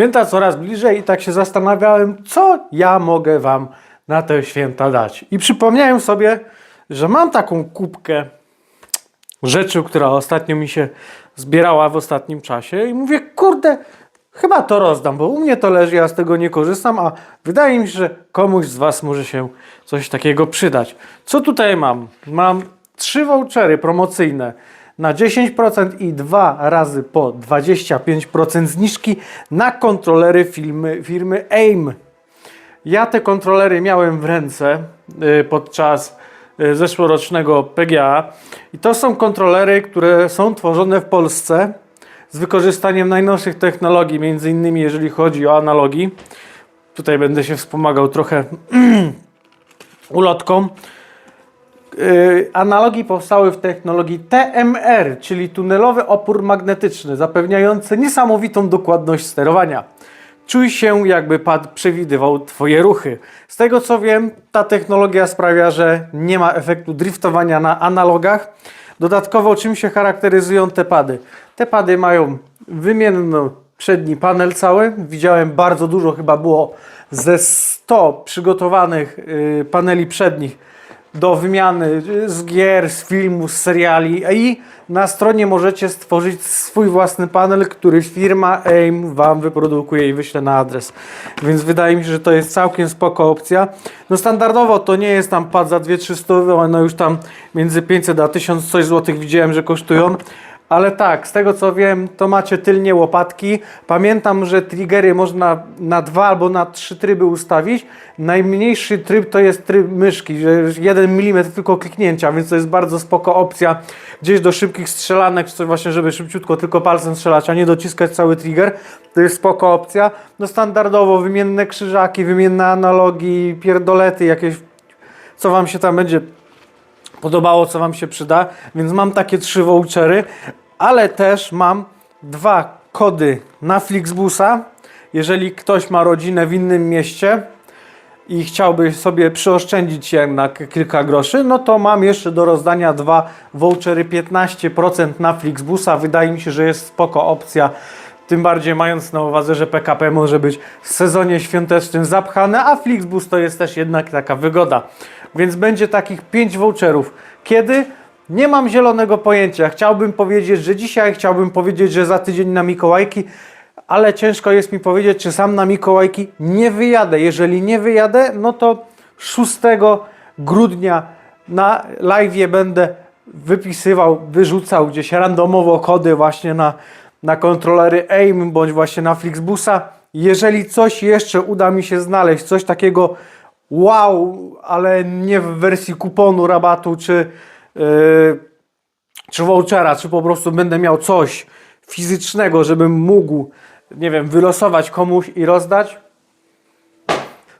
Święta coraz bliżej i tak się zastanawiałem, co ja mogę wam na te święta dać. I przypomniałem sobie, że mam taką kubkę rzeczy, która ostatnio mi się zbierała w ostatnim czasie i mówię, kurde, chyba to rozdam, bo u mnie to leży, ja z tego nie korzystam, a wydaje mi się, że komuś z was może się coś takiego przydać. Co tutaj mam? Mam trzy vouchery promocyjne na 10% i dwa razy po 25% zniżki na kontrolery firmy, firmy AIM. Ja te kontrolery miałem w ręce y, podczas y, zeszłorocznego PGA i to są kontrolery, które są tworzone w Polsce z wykorzystaniem najnowszych technologii, między innymi jeżeli chodzi o analogii. Tutaj będę się wspomagał trochę ulotką. Yy, Analogi powstały w technologii TMR, czyli tunelowy opór magnetyczny, zapewniający niesamowitą dokładność sterowania. Czuj się, jakby pad przewidywał Twoje ruchy. Z tego co wiem, ta technologia sprawia, że nie ma efektu driftowania na analogach. Dodatkowo, czym się charakteryzują te pady? Te pady mają wymienny przedni panel cały. Widziałem bardzo dużo, chyba było ze 100 przygotowanych yy, paneli przednich do wymiany z gier, z filmów, z seriali i na stronie możecie stworzyć swój własny panel, który firma AIM Wam wyprodukuje i wyśle na adres. Więc wydaje mi się, że to jest całkiem spoko opcja. No standardowo to nie jest tam pad za 2300, one już tam między 500 a 1000 coś złotych widziałem, że kosztują. Ale tak, z tego co wiem, to macie tylnie łopatki. Pamiętam, że triggery można na dwa albo na trzy tryby ustawić. Najmniejszy tryb to jest tryb myszki, że 1 mm tylko kliknięcia, więc to jest bardzo spoko opcja gdzieś do szybkich strzelanek, czy coś właśnie, żeby szybciutko tylko palcem strzelać, a nie dociskać cały trigger. To jest spoko opcja. No standardowo wymienne krzyżaki, wymienne analogii, pierdolety, jakieś co wam się tam będzie podobało, co Wam się przyda, więc mam takie trzy vouchery, ale też mam dwa kody na Flixbusa. Jeżeli ktoś ma rodzinę w innym mieście i chciałby sobie przyoszczędzić jednak kilka groszy, no to mam jeszcze do rozdania dwa vouchery 15% na Flixbusa. Wydaje mi się, że jest spoko opcja. Tym bardziej mając na uwadze, że PKP może być w sezonie świątecznym zapchane, a Flixbus to jest też jednak taka wygoda. Więc będzie takich 5 voucherów. Kiedy? Nie mam zielonego pojęcia. Chciałbym powiedzieć, że dzisiaj, chciałbym powiedzieć, że za tydzień na Mikołajki, ale ciężko jest mi powiedzieć, czy sam na Mikołajki nie wyjadę. Jeżeli nie wyjadę, no to 6 grudnia na live będę wypisywał, wyrzucał gdzieś randomowo kody właśnie na, na kontrolery AIM bądź właśnie na Flixbusa. Jeżeli coś jeszcze uda mi się znaleźć, coś takiego wow, ale nie w wersji kuponu, rabatu czy, yy, czy vouchera, czy po prostu będę miał coś fizycznego, żebym mógł, nie wiem, wylosować komuś i rozdać,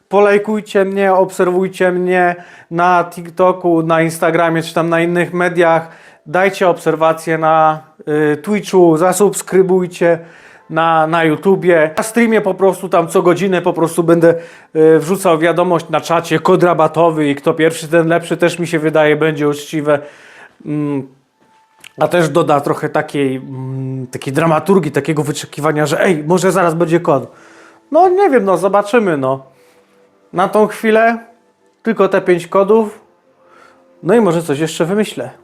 polajkujcie mnie, obserwujcie mnie na TikToku, na Instagramie czy tam na innych mediach. Dajcie obserwacje na y, Twitchu, zasubskrybujcie na, na YouTubie. Na streamie po prostu tam co godzinę po prostu będę y, wrzucał wiadomość na czacie, kod rabatowy i kto pierwszy, ten lepszy też mi się wydaje będzie uczciwe. Mm, a też doda trochę takiej, mm, takiej dramaturgii, takiego wyczekiwania, że ej, może zaraz będzie kod. No nie wiem, no zobaczymy, no. Na tą chwilę tylko te pięć kodów. No i może coś jeszcze wymyślę.